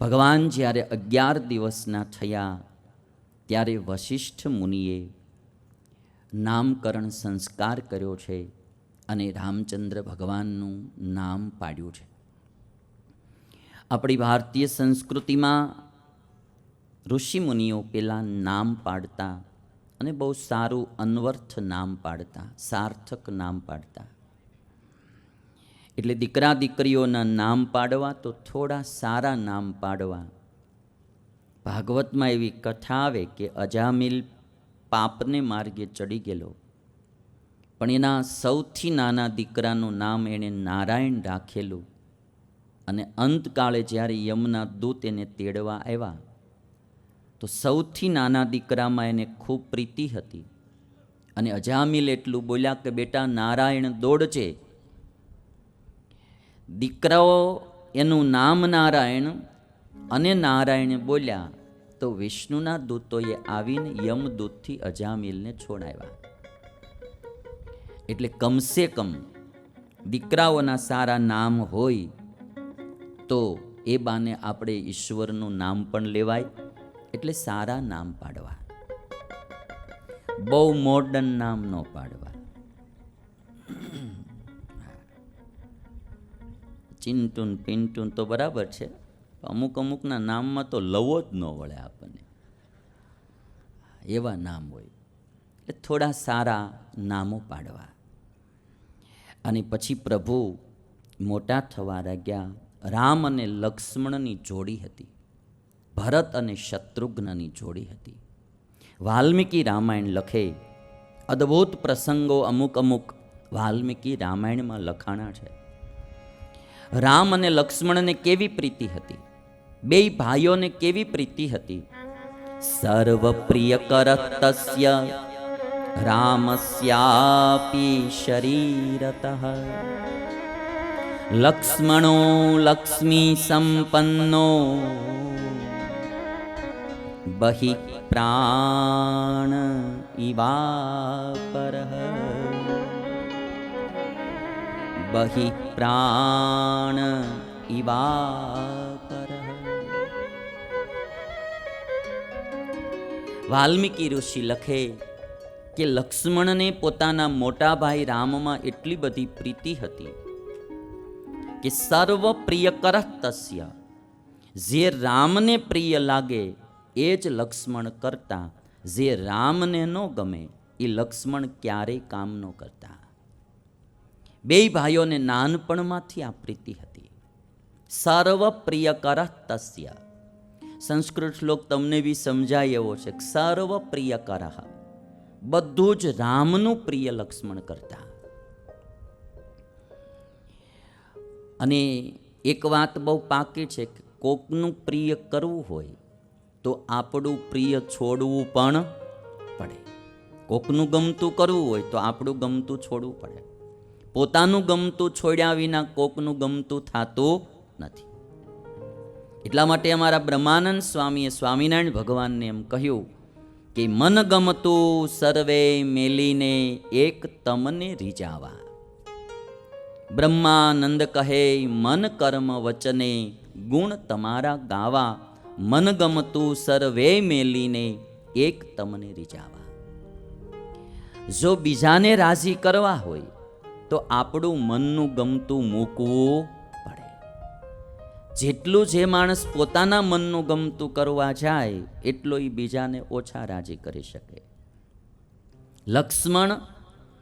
ભગવાન જ્યારે અગિયાર દિવસના થયા, ત્યારે વશિષ્ઠ મુનિએ નામકરણ સંસ્કાર કર્યો છે અને રામચંદ્ર ભગવાનનું નામ પાડ્યું છે. આપણી ભારતીય સંસ્કૃતિમાં ઋષિમુનિઓ પહેલાં નામ પાડતા અને બહુ સારું અન્વર્થ નામ પાડતા, સાર્થક નામ પાડતા. એટલે દીકરા દીકરીઓના નામ પાડવા તો થોડા સારા નામ પાડવા. ભાગવતમાં એવી કથા આવે કે અજામિલ પાપને માર્ગે ચડી ગયેલો. પણ એના સૌથી નાના દીકરાનું નામ એણે નારાયણ રાખેલું અને અંતકાળે જ્યારે યમના દૂત એને તેડવા આવ્યા, તો સૌથી નાના દીકરામાં એને ખૂબ પ્રીતિ હતી. અને અજામિલ એટલું બોલ્યા કે, બેટા, નારાયણ દોડજે દીકરાઓ એનું નામ નારાયણ અને નારાયણ બોલ્યા, તો વિષ્ણુના દૂતોએ આવીને યમદૂતથી અજામિલને છોડાવ્યા. એટલે કમસે કમ દીકરાઓના સારા નામ હોય તો એ બાને આપણે ઈશ્વરનું નામ પણ લેવાય, એટલે સારા નામ પાડવા. બહુ મોડર્ન નામ ન પાડવા. ચિંટુન, પિન્ટુન તો બરાબર છે. અમુક અમુકના નામમાં તો લવો જ ન વળે આપણને. એવા નામ હોય. એટલે થોડા સારા નામો પાડવા. અને પછી પ્રભુ મોટા થવા લાગ્યા. રામ અને લક્ષ્મણની જોડી હતી. ભરત અને શત્રુઘ્નની જોડી હતી. વાલ્મીકી રામાયણ લખે. અદ્ભુત પ્રસંગો અમુક અમુક વાલ્મીકી રામાયણમાં લખાણા છે. રામ અને લક્ષ્મણને કેવી પ્રીતિ હતી? બે ભાઈઓને કેવી પ્રીતિ હતી? સર્વ પ્રિય કરતસ્ય રામસ્યાપી શરીરત। લક્ષ્મણો લક્ષ્મી સંપન્નો। બહિ પ્રાણ ઇવાપર બહિ પ્રાણ ઇવાપર વાલ્મીકી ઋષિ લખે કે લક્ષ્મણને પોતાના મોટા ભાઈ રામમાં એટલી બધી પ્રીતિ હતી કે સર્વ પ્રિય કરતસ્ય જે રામને પ્રિય લાગે એ જ લક્ષ્મણ કરતા જે રામને ન ગમે એ લક્ષ્મણ ક્યારેય કામ ન કરતા બે ભાઈઓને નાનપણમાંથી આ પ્રીતિ હતી. સર્વ પ્રિય કરહ તસ્ય. સંસ્કૃત શ્લોક તમને બી સમજાય એવો છે સર્વ પ્રિય કરહ બધું જ રામનું પ્રિય લક્ષ્મણ કરતા. અને એક વાત બહુ પાકી છે કે કોકનું પ્રિય કરવું હોય તો આપણું પ્રિય છોડવું પણ પડે. કોકનું ગમતું કરવું હોય તો આપણું ગમતું છોડવું પડે. પોતાનું ગમતું છોડ્યા વિના કોકનું ગમતું થતું નથી. એટલા માટે અમારા બ્રહ્માનંદ સ્વામીએ સ્વામિનારાયણ ભગવાનને એમ કહ્યું કે, મન ગમતું સર્વે મેલીને એક તમને રીજાવા બ્રહ્માનંદ કહે, મન કર્મ વચને ગુણ તમારા ગાવા. મન ગમતું સર્વે મેલીને એક તમને રીજાવા જો બીજાને રાજી કરવા હોય તો આપણું મનનું ગમતું મૂકવું પડે. જેટલું જે માણસ પોતાના મનનું ગમતું કરવા જાય, એટલો એ બીજાને ઓછા રાજી કરી શકે. લક્ષ્મણ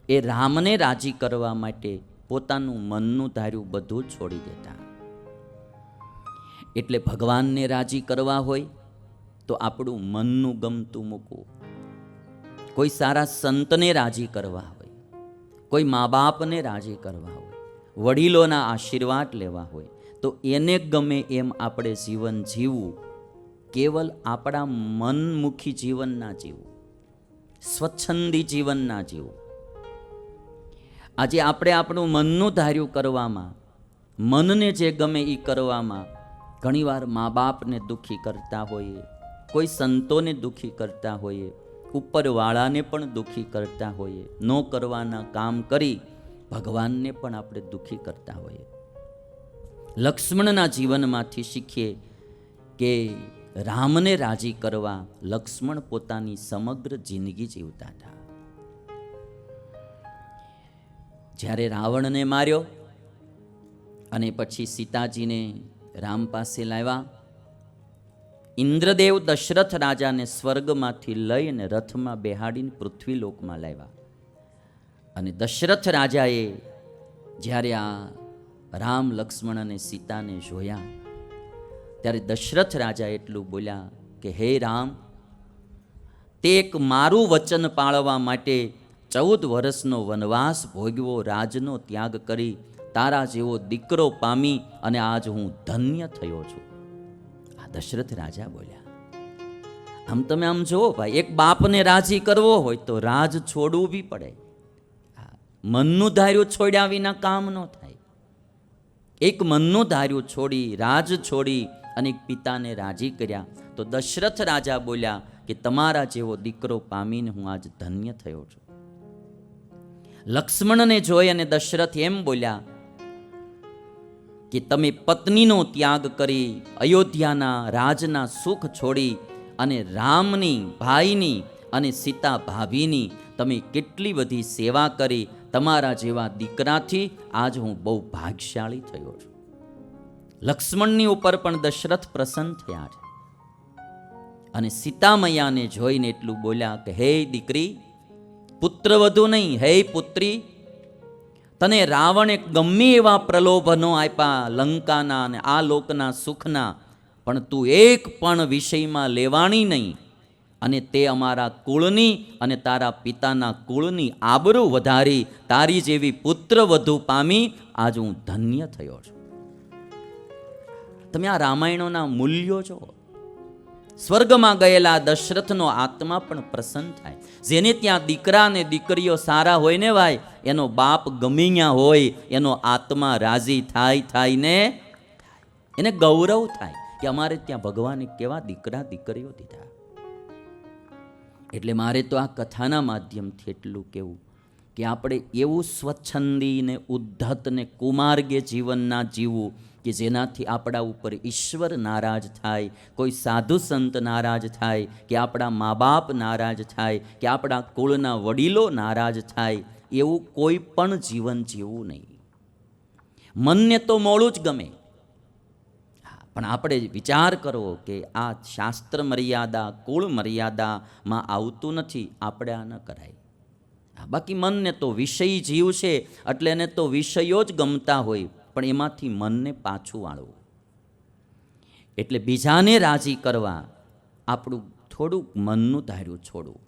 એ રામને રાજી કરવા માટે પોતાનું મનનું ધાર્યું બધું છોડી દેતા. એટલે ભગવાનને રાજી કરવા હોય, તો આપણું મનનું ગમતું મૂકવું. કોઈ સારા સંતને રાજી કરવા કોઈ મા બાપને રાજી કરવા હોય, વડીલોના આશીર્વાદ લેવા હોય, તો એને ગમે એમ આપણે જીવન જીવવું, કેવલ આપણા મનમુખી જીવન ના જીવવું, સ્વચ્છંદી જીવન ના જીવવું. આજે આપણે આપણું મનનું ધાર્યું કરવામાં, મનને જે ગમે એ કરવામાં, ઘણીવાર મા બાપને દુઃખી કરતા હોઈએ, કોઈ સંતોને દુઃખી કરતા હોઈએ ઉપરવાળાને પણ દુઃખી કરતા હોઈએ. ન કરવાના કામ કરી ભગવાનને પણ આપણે દુઃખી કરતા હોઈએ. લક્ષ્મણના જીવનમાંથી શીખીએ કે રામને રાજી કરવા લક્ષ્મણ પોતાની સમગ્ર જિંદગી જીવતા હતા. જ્યારે રાવણને માર્યો અને પછી સીતાજીને રામ પાસે લાવ્યા ઇન્દ્રદેવ દશરથ રાજાને સ્વર્ગમાંથી લઈને રથમાં બેહાડીને પૃથ્વીલોકમાં લાવ્યા. અને દશરથ રાજાએ જ્યારે આ રામ, લક્ષ્મણ અને સીતાને જોયા, ત્યારે દશરથ રાજા એટલું બોલ્યા કે, હે રામ, તે એક મારું વચન પાળવા માટે ચૌદ વર્ષનો વનવાસ ભોગવો, રાજનો ત્યાગ કરી, તારા જેવો દીકરો પામી અને આજ હું ધન્ય થયો છું. દશરથ રાજા બોલ્યા, આમ તમે આમ જુઓ ભાઈ, એક બાપને રાજી કરવો હોય તો રાજ છોડવું બી પડે. મનનું ધાર્યું છોડ્યા વિના કામ ન થાય. એક મનનું ધાર્યું છોડી, રાજ છોડી અને એક પિતાને રાજી કર્યા તો દશરથ રાજા બોલ્યા કે તમારા જેવો દીકરો પામીને હું આજ ધન્ય થયો છું. લક્ષ્મણને જોઈ અને દશરથ એમ બોલ્યા કે તમે પત્નીનો ત્યાગ કરી અયોધ્યાના રાજના સુખ છોડી અને રામની, ભાઈની અને સીતા ભાભીની તમે કેટલી બધી સેવા કરી તમારા જેવા દીકરાથી આજ હું બહુ ભાગ્યશાળી થયો છું. લક્ષ્મણની ઉપર પણ દશરથ પ્રસન્ન થયા છે. અને સીતામૈયાને જોઈને એટલું બોલ્યા કે, હે દીકરી, પુત્ર વધુ નહીં, હે પુત્રી તને રાવણે ગમે એવા પ્રલોભનો આપ્યા લંકાના અને આ લોકના સુખના, પણ તું એક પણ વિષયમાં લેવાણી નહીં. અને તે અમારા કુળની અને તારા પિતાના કુળની આબરૂ વધારી, તારી જેવી પુત્ર વધુ પામી, આજ હું ધન્ય થયો છું. તમે આ રામાયણોના મૂલ્યો જો સ્વર્ગમાં ગયેલા દશરથનો આત્મા પણ પ્રસન્ન થાય. જેને ત્યાં દીકરા અને દીકરીઓ સારા હોય ને ભાઈ, એનો બાપ ગમીયા હોય, એનો આત્મા રાજી થાય થાય. ને એને ગૌરવ થાય કે અમારે ત્યાં ભગવાને કેવા દીકરા દીકરીઓ દીધા એટલે મારે તો આ કથાના માધ્યમથી એટલું કહેવું કે આપણે એવું સ્વચ્છંદી ને ઉદ્ધત ને કુમાર્ગે જીવનના જીવવું કે જેનાથી આપણા ઉપર ઈશ્વર નારાજ થાય, કોઈ સાધુ સંત નારાજ થાય, કે આપણા મા બાપ નારાજ થાય, કે આપણા કુળના વડીલો નારાજ થાય, એવું કોઈ પણ જીવન જીવવું નહીં. મનને તો મોડું જ ગમે. પણ આપણે વિચાર કરવો કે આ શાસ્ત્ર મર્યાદા કુળ મર્યાદામાં આવતું નથી, આપણે આ ન કરાય. બાકી મનને તો વિષય જીવ છે, એટલે એને તો વિષયો જ ગમતા હોય, પણ એમાંથી મનને પાછું વાળવું. એટલે બીજાને રાજી કરવા આપણું થોડુંક મનનું ધાર્યું છોડવું.